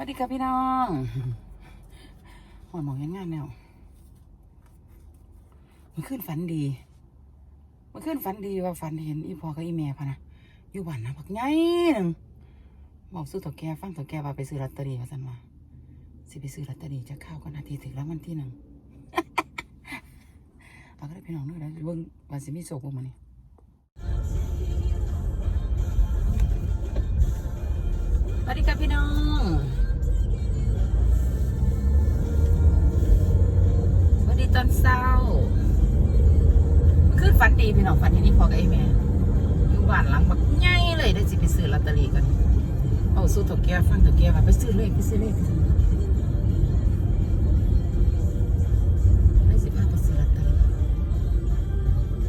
วัสดีครับพี่น้องหอยหมองยังงานแนวมันขึ้นฝันดี มันขึ้นฝันดีว่าฝันเห็นอีพอกับอีแม่พะนะอยู่บ้านนะบักใหญ่หนึ่งบอกซื้อถั่วแกฟังถั่วแกว่าไปซื้อลอตเตอรี่ว่าสันว่าสิไปซื้อลอตเตอรี่จะเข้าก็นาทีถึงแล้ววันที่หนึ่งเอาก็ได้พี่น้องนึกแล้วเบิ่งวันสิมีโศกมานี่สวัสดีครับพี่น้อง ตอนเช้าขึ้นฝันดีพี่น้องฝันที่นี่พอกับไอ้แม่อยู่บ้านหลังแบบใหญ่เลยได้สิไปซื้อลอตเตอรี่กันเอาสู้ถกแกฟังถกแกว่าไปซื้อเลขไปซื้อเลขไปซื้อเลขได้สิพาไปซื้อลอตเตอรี่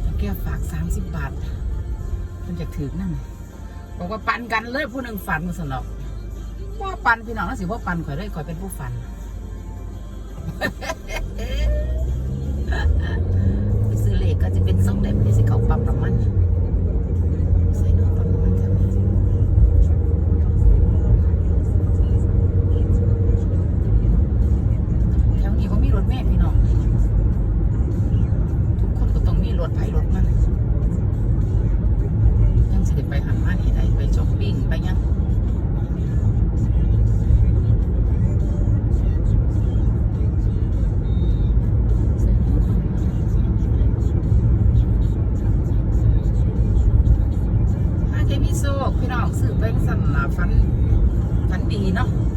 ถกแกฝากสามสิบบาท มันจะถือนั่นบอกว่าปันกันเลยผู้หนึ่งฝันมาสนอกว่าปันพี่น้องแล้วสิว่าปันข่อยเลยข่อยเป็นผู้ฝัน ฟัน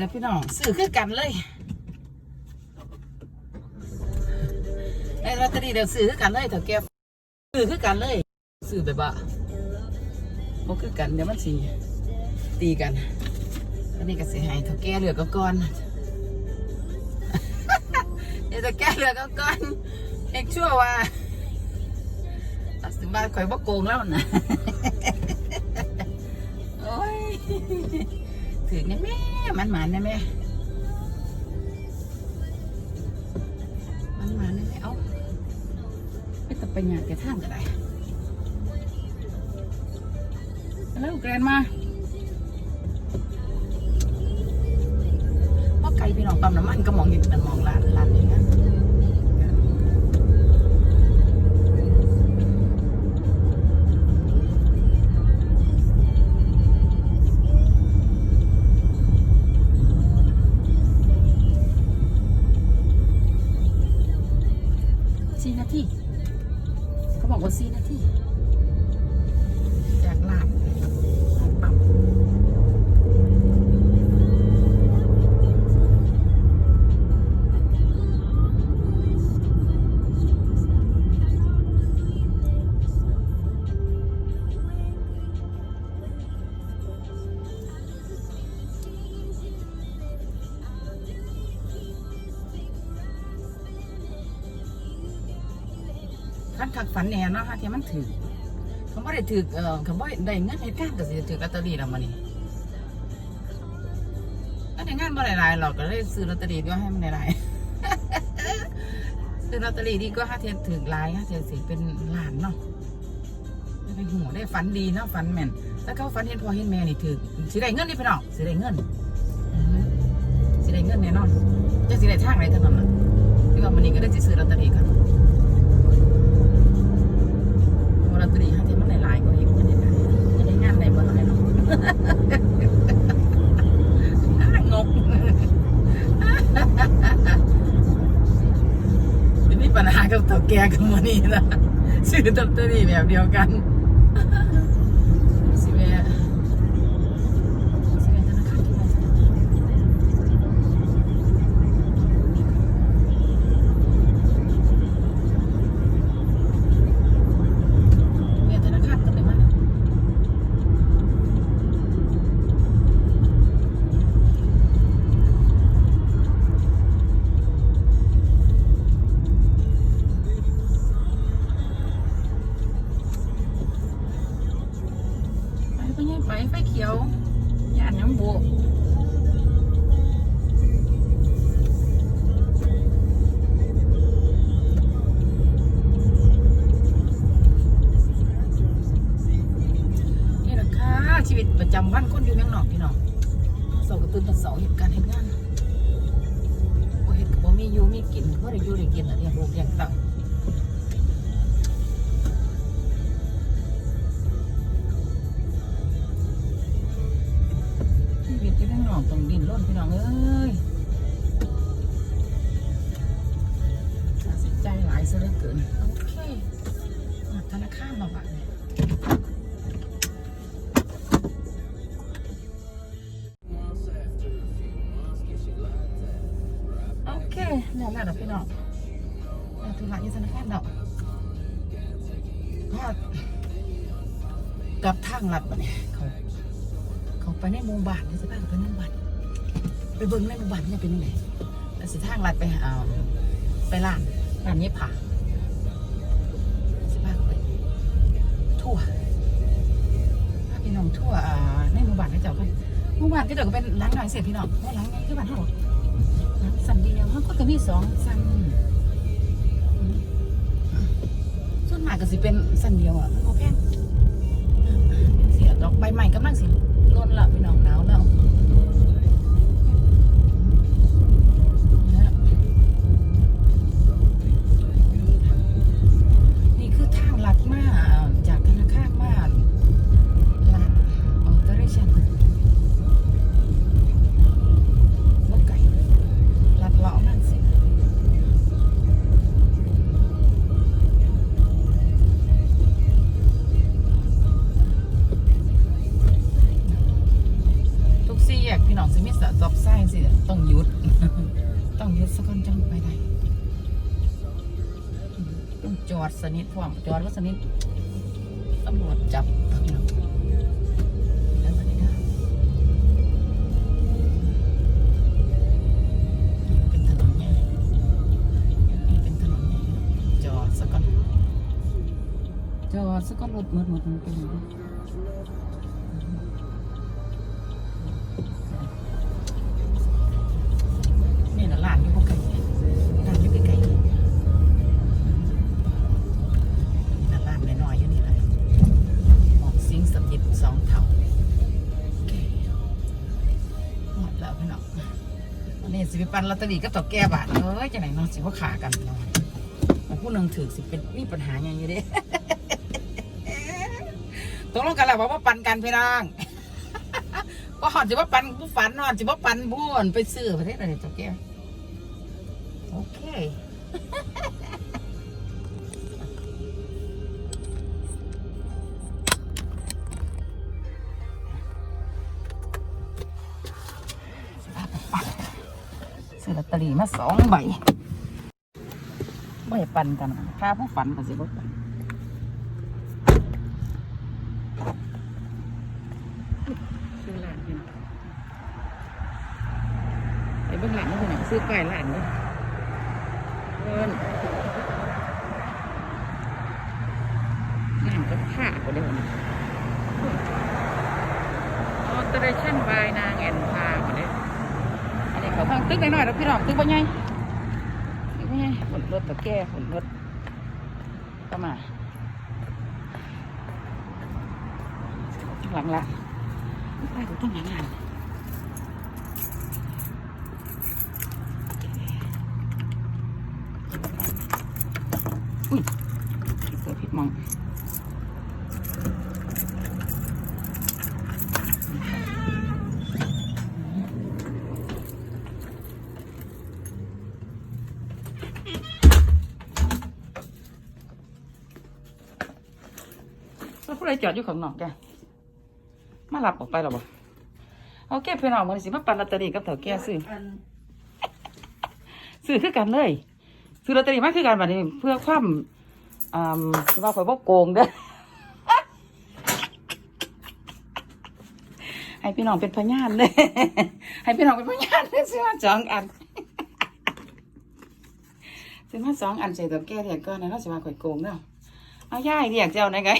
แล้วพี่น้องซื้อคือกันเลยได้ลอตเตอรี่เดี๋ยวซื้อคือกันเลยเถอะแกซื้อคือกันเลย ซื้อแบบว่าบ่คือกันเดี๋ยวมันสิตีกันอันนี้ก็เสิให้เถาแกเหลือก็ก่อนเดี๋ยวเถาแกเหลือก็ก่อนเอกชั่วว่าตัดสินมาข่อยบ่โกงแล้วนะโอ้ย ถือแน่แม่มันหมานแน่แม่มันหมานแน่แม่เอาไม่ต้องไปงานแกท่ามก็ได้แล้วแกรนมาเพราไก่พี่น้องปั๊มน้ำมันก็มองอยู่แต่มองร้านร้านนี้นะ ฝันแน่เนาะฮะที่มันถือเขาไม่ได้ถือเอ่อเขาไม่ได้เงินเหตุการณ์แต่สิถือลอตเตอรี่แล้วมานี่ก็ในงานบ่หลายๆหรอกก็เลยซื้อลอตเตอรี่ก็ให้มันหลายๆซื้อลอตเตอรี่ดีก็ห้าเทียนถือลายห้าเทียนสิเป็นหลานเนาะได้เป็นหัวได้ฝันดีเนาะฝันแม่นถ้าเขาฝันเห็นพอเห็นแม่นี่ถือสิได้เงินนี่พี่น้องสิได้เงินอือฮึสิได้เงินแน่นอนจะสิได้ทางไหนถนนน่ะที่ว่ามันนี้ก็ได้สิซื้อลอตเตอรี่กัน ลอตเตอรี่ค่ะที่มันหลายๆกว่าอีกมันได้ได้งานได้บ่หลายหรอกงกไม่มีปัญหากับตัวแกกับมันนี่นะซื้อลอตเตอรี่แบบเดียวกัน ย่ายซะเหลือเกินโอเคธนาคารมาบัดเนี่ยโอเคแล้วแล้วดอกพี่น้องแล้วธุระอยู่ธนาคารดอกพอดกับทางลัดบัดเนี่ยเขาเขาไปในหมู่บ้านนี่สิพาเขาไปในหมู่บ้านไปเบิ่งในหมู่บ้านเนี่ยเป็นยังไงแล้วสิทางลัดไปหาไปร้านร้านเย็บผ้าสิพา เมื่อวานก็เดี๋ยวก็เป็นล้างหน่อยเสียพี่น้องว่าหลังไงคือบ้านเฮาหลังสันเดียวมันก็จะมีสองสันส่วนมากก็สิเป็นสันเดียวอะมันบ่แพงเสียดอกใบใหม่กำลังสิร่นละพี่น้องหนาวแล้ว จอดสนิทพร้อมจอดว่าสนิทตำรวจจับพี่น้องแล้ววันนี้นะเป็นถนนใหญ่นี่เป็นถนนใหญ่จอดสักคนจอดสักคนรถหมดหมดมันเป็นอย่างนี้นี่ ลอตเตอรี่ก็ต่อแก้บาทเอ้ยจะไหนเนาะสิว่าขากันเนาะผู้หนึ่งถือสิเป็นมีปัญหาอย่างนี้เด้ตกลงกันแล้วว่าว่าปันกันพี่น้องก็หอนจะว่าปันผู้ฝันหอนจะว่าปันผู้อ่อนไปซื้อประเทศอะไรต่อแกโอเค ตเตอรี่มาสองใบไม่ปันกันค่าผู้ฝันก็สิบ่ปันซื้อหลานกันไปเบิ่งหลานนี่คือหนังซื้อไก่หลานนี่เอิ้นน้ำก็ผ่าก็ได้วันนี้ออเตอร์ชั่นบายนางแอนพา ก็ได้อันนี้เขาทางตึกหน่อยๆแล้วพี่น้องตึกว่าไงตึกว่าไงฝนรถตะแก่ฝนรถก็มาหลังละไปกูต้องหางานอุ้ยเปิดผิดมอง แล้วผู้ใด จอดอยู่ข้างนอกแกมาหลับออกไปหรอบ่โอเคพี่น้องมันสิมาปั่นลอตเตอรี่กับเถาแก่ซื้อซื้อคือกันเลย ซื้อลอตเตอรี่มาคือกันบัดนี้เพื่อความอ่าสิว่าข่อยบ่โกงเด้อให้พี่น้องเป็นพยานเด้อให้พี่น้องเป็นพยานเด้อซื้อมาสองอันซื้อมาสองอันใส่เถาแก่เรียกก่อนนะเขาสิว่าข่อยโกงเด้อเอาย่ายเรียกเจ้าไหนไง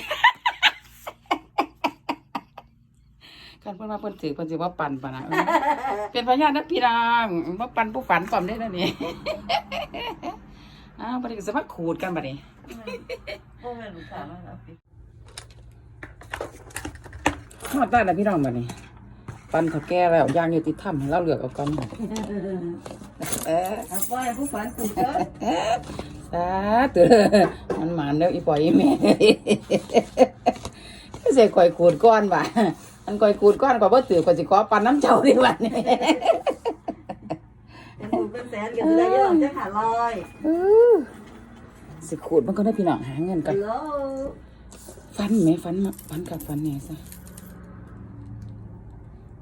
คันเพิ่นว่าเพิ่นถือเพิ่นสิว่าปั่นปะนะเออเป็นพยานนะพี่นางว่าปั่นผู้ฝันปั่นได้แล้วนี่ อ้าวบัดนี้ก็สมาขูดกันบัดนี้พวกแม่ลูกค้ามาแล้วพี่ฮอดได้แล้วพี่น้องบัดนี้ ปั่นเขาแก่แล้วย่างอยู่ติดถ้ำให้เราเลือกเอาก่อนเออเอาปล่อยให้ผู้ฝันปลูกเด้อสาธุมันหมานเด้ออีปอยอีแม่เสียก่อยขูดก้อนว่ะ อันก่อยขูดก้อนก็บ่ถือก็สิขอปั่นน้ำเจ้าดีกว่านี่เป็นปลูกเป็นแสนก็จะได้ยอดจะขาดลอยสิขูดมันก็ได้พี่น้องหาเงินกันฮัลโหลฟันไหมฟันมาฟันกับฟันเนี่ยซะ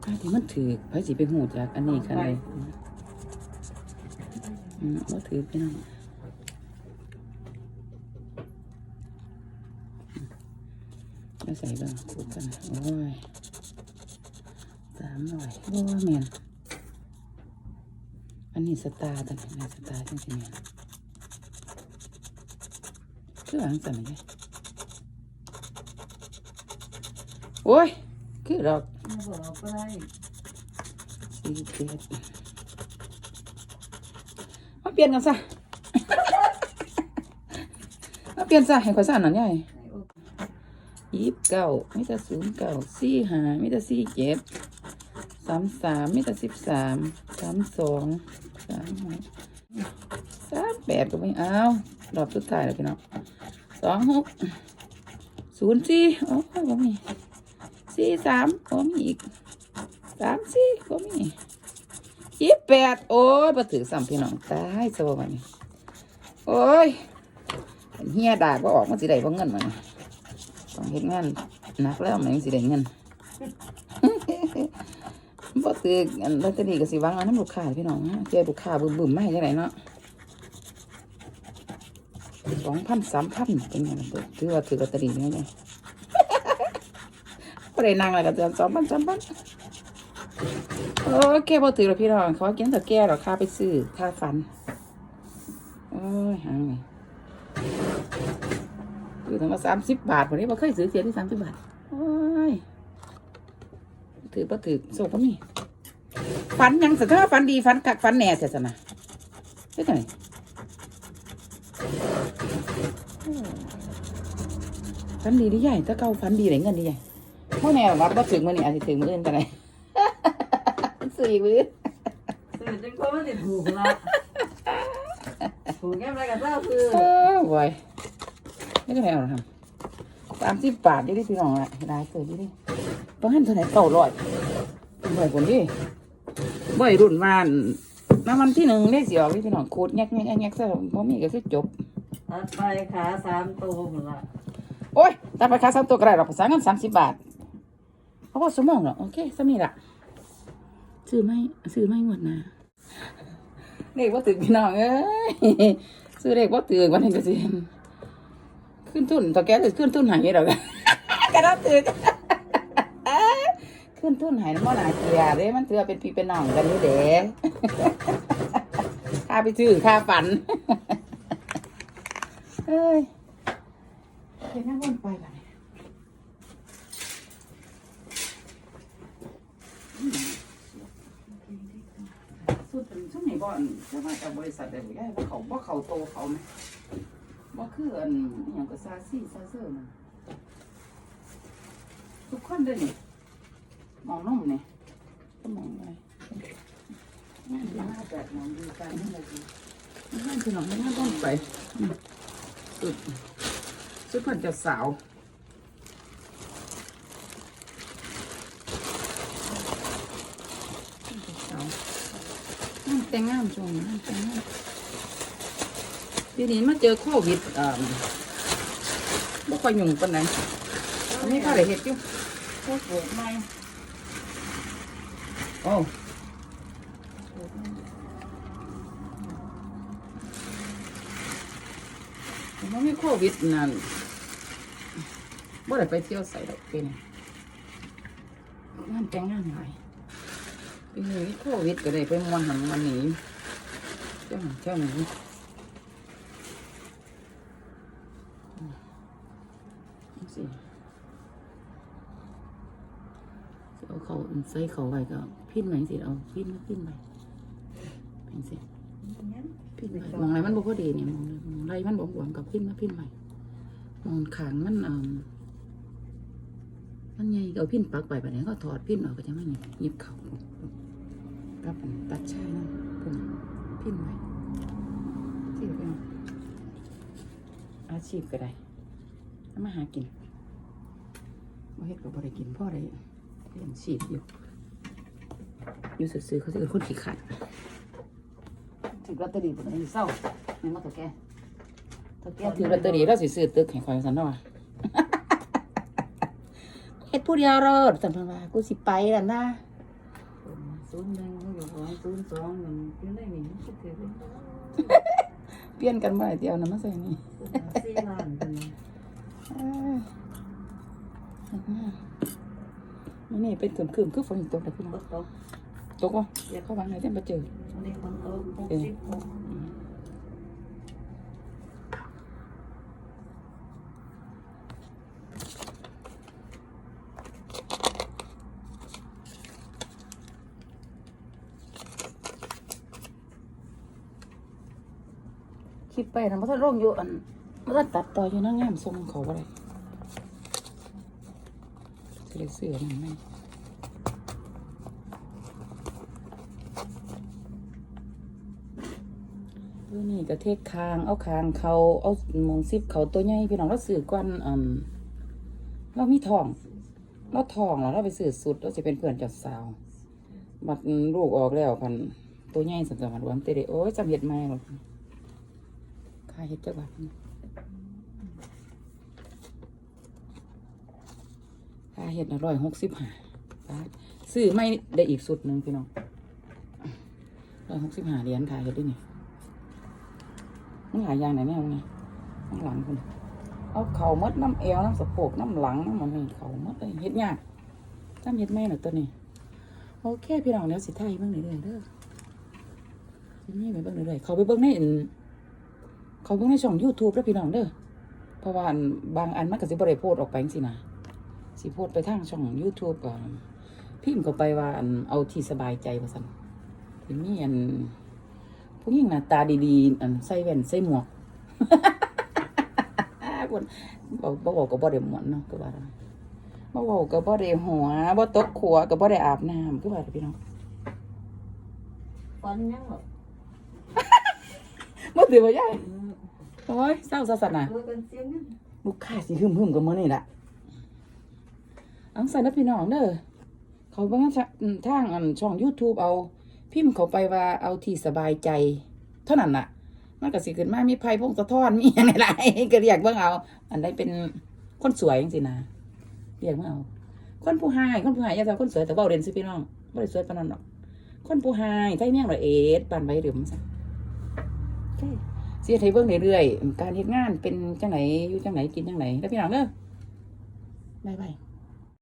ถ้าที่มันถือไผสิไปหูจากอันนี้กันเลยอืมว่าถือพี่น้องไม่ใส่บ้างขูดกันนะโอ้ย สามหน่อยโอ้ยแมนอันนี้สตาร์ตันนี้สตาร์จังสิแมนคือหลังสั่นเลยโอ้ย คือดอกมาบอกก็ได้สีเจ็ดมาเปลี่ยนกันซะมาเปลี่ยนซะให้ข่อยซ่านหน่อยใหญ่ยี่สิบเก้ามิตรศูนย์เก้าสี่ห้ามิตรสี่เจ็ด สามสามมิตรสิบสามสามสองสามหกสามแปดก็ไม่เอารอบสุดท้ายแล้วพี่น้องสองหกศูนย์สี่โอ้ยบ่มีสี่สามก็มีอีกสามสี่ก็มียี่แปดโอ้ยมาถือสามพี่น้องตายสบายนี่โอ้ยเฮียดากว่าออกมาสิได้บ่เงินมันต้องเฮ็ดงานหนักแล้วมันยังสิได้เงิน บ่ถืออันลอตเตอรี่ก็สิหวังเอาน้ำลูกค้าพี่น้องฮะเจอลูกค้าบึ้มๆมาให้จังไดเนาะสองพันสามพันเป็นไงล่ะเบิดถือว่าถือลอตเตอรี่เนี่ยก็ได้นั่งอะไรกันเดือนสองพันสามพันโอเคพอถือแล้วพี่น้องเขาว่ากินแต่แก่หรอกค่าไปซื้อค่าฟันโอ้ยหางไงคือถึงมาสามสิบบาทวันนี้บ่เคยซื้อเสียที่สามสิบบาทโอ้ย ถือบ่ถือโซ่ก็มีฟันยังสัถ้าฟันดีฟันกักฟันแหน่เสียสนะเป็นไงฟันดีดีใหญ่ถ้าเก่าฟันดีไหนเงินดีใหญ่เมื่อแน่รับว่าถึงมื่อนี้อาจจะถึงมื่ออื่นกันเลยสี่มื้อสื่อจึงก็ไม่ได้ถูกละถูกแก้มอะไรกับเจ้าคือเออบ่อยไม่ได้แพงหรอกครับสามสิบบาทอยู่ที่พี่น้องละได้เกิดอยู่ดิ ต้องให้เท่าไหร่เก้าร้อยบ่อยคนดิบ่อยรุ่นวานน้ำมันที่หนึ่งได้เสียออกพี่น้องขูดแงกแงกแงกแงกซะพอมีก็คือจบตัดไปขาสามตัวหมดละโอ้ยถ้าไปค้าสามตัวก็ได้หรอกภาษาเงินสามสิบบาทเพราะว่าสมองเนาะโอเคสมีละซื้อไม่ซื้อไม่หมดนะเลขว่าตึกพี่น้องเอ้ยซื้อเลขว่าตึกวันนี้ก็สิขึ้นทุนต่อแกจะขึ้นทุนหายไม่หรอกกระดาตึก ขึ้นทุนหายน้ำมันหนาเกลียเด้มันเถือเป็นพี่เป็นน้องกันนี่เด้ค่าไปซื้อค่าฝันเอ้ยเดี๋ยวนั่งบนไปก่อนเนี่ยสุดสุดไหนบ่อนเชื่อว่าจากบริษัทเดียวกันว่าเขาว่าเขาโตเขาไหมว่าคืออันอหย่างกับซาซี่ซาเซอร์มันทุกคนเลยนี่ มองนุ่มเนี่ยก็มองไรนั่นดีมากแบบมองดูกันนั่นเลยนั่นคือหนองไม่น่าต้องไปอืมสุดสุดคนจะสาวนั่นแต่งงามช่วงนั่นแต่งงามทีนี้มาเจอโควิดอ่อบ่ค่อยยุ่งปานไหนอันนี้ก็ได้เห็ดอยู่พวกปลูกไม่ โอ้มันมีโควิดนั่นบ่ได้ไปเที่ยวใส่ดอกเป็นงานแต่งงานหลายปีนี้โควิดก็ได้ไปมวนหันมันหนีเจ้าหนเจ้าหนีสิสิ เอาเอาเขาใส่เขาไว้ก็พินไว้สิเอาพินมาพินไว้เป็นสิพินไว้มองอะไรมันบ่พอดีเนี่ยมองมองไรมันบ่หวงกับพินมาพินไว้มองขางมันอ่ามันใหญ่ก็เอาพินปักไปแบบนี้ก็ถอดพินออกก็จะไม่นี่หยิบเขากับตัดชายนั่นพุ่นพินไว้ที่เป็นอาชีพก็ได้เอามาหากินบ่เฮ็ดก็บ่ได้กินพ่อได้เลี้ ยงชีพอยู่ อยู่ซื่อๆเขาจะเป็นคนขี้ขัดถือลอตเตอรี่บนนี้เศร้าไม่มาตัวแกตัวแกถือลอตเตอรี่แล้วสิซื้อตึกให้คอยสันเนาะเฮ็ดผู้เดียวรอดสันพันว่ากูสิไปแล้วนะศูนย์หนึ่งอยู่สองศูนย์สองหนึ่งอยู่ในนี้มันสิถือเป็นเปลี่ยนกันมาเดียวนะมาใส่นี่สี่ล้านคนนี้เอ้ย นี่นี่เป็นคืมๆคือฝนตกแต่พี่น้องตกตกตกวะเข้าวางไหนเส้นมาเจอวันนี้คนตกหกสิบหกคลิปไปนะมันก็ร่งอยู่อันมันก็ตัดต่ออยู่นั่งงามทรงเขาอะไรจะได้ เสือมันไหมเพื่อนี่ก็เทคคาง เอาคางเขาเอามองซิบเขาตัวใหญ่พี่น้องเราสื่อก้อนอืมเรามีทอง เราทองแล้วเราไปสื่อสุดเราจะเป็นเพื่อนจัดสาว บัดลูกออกแล้วพันตัวใหญ่สำหรับวันเตเดโอ้ยจำเห็ดไม่หรอกค่าเฮ็ดจักบาทนี่ ค่าเฮ็ดร้อยหกสิบห้าบาทซื้อไม่ได้อีกสุดหนึ่งพี่น้องร้อยหกสิบห้าเหรียญค่าเฮ็ดด้วยนี่มันหลายอย่างไหนแม่เอาไงข้างหลังคุณเอาเข่ามัดน้ำเอวน้ำสะโพกน้ำหลังน้ำมันนี่เข่ามัดเลยเฮ็ดยากจำเฮ็ดไม่หน่อยตัวนี้โอเคพี่น้องเดี๋ยวสิไทยเบิ่งเรื่อยๆเด้อสิมีไปเบิ่งเรื่อยๆเขาไปเบิ่งในเขาเพิ่งในช่อง YouTube แล้วพี่น้องเด้อเพราะว่าบางอันมันก็สิบ่ได้โพสต์ออกไปจังซี่นะ สิโพสต์ไปทางช่อง YouTube ก็พิมพ์เข้าไปว่าอันเอาที่สบายใจว่าซั่นสิมีอันผู้หญิงหน้าตาดีๆ อันใส่แว่นใส่หมวกคนบ่บ่เว้าก็บ่ได้ม่วนเนาะก็ว่าได้บ่เว้าก็บ่ได้หัวบ่ตกขัวก็บ่ได้อาบน้ำคือว่าเด้อพี่น้องฟันยังหรอบ่ถือว่าใหญ่โอ้ยเศร้าซะซั่นน่ะตัวกันเสียงกันลูกค้าสิหึมหึมๆกับมือนี่แหละ อังใส่นะพี่น้องเด้อเขาบิ่งทางทางอันช่อง YouTube เอา พิมพ์เขาไปว่าเอาที่สบายใจ เท่านั้นน่ะมันก็สิขึ้นมามีไพ่พงสะท้อนมีอย่างไรๆก็เรียกเบิ่งเอา อันใดเป็นคนสวยจังๆนะเรียกเบิ่งเอา คนผู้หายคนผู้หายอย่าแต่คนสวยแต่เว้าเด่นสิพี่น้องบ่ได้สวยปานนั้นหรอก คนผู้หายไทยเมียงละเอ็ดปานใบเหลือมซะโอเคเสียให้เบิ่งเรื่อยๆการเฮ็ดงานเป็นจังไหนอยู่จังไหนกินจังไหนแล้วพี่น้องเด้อบายบาย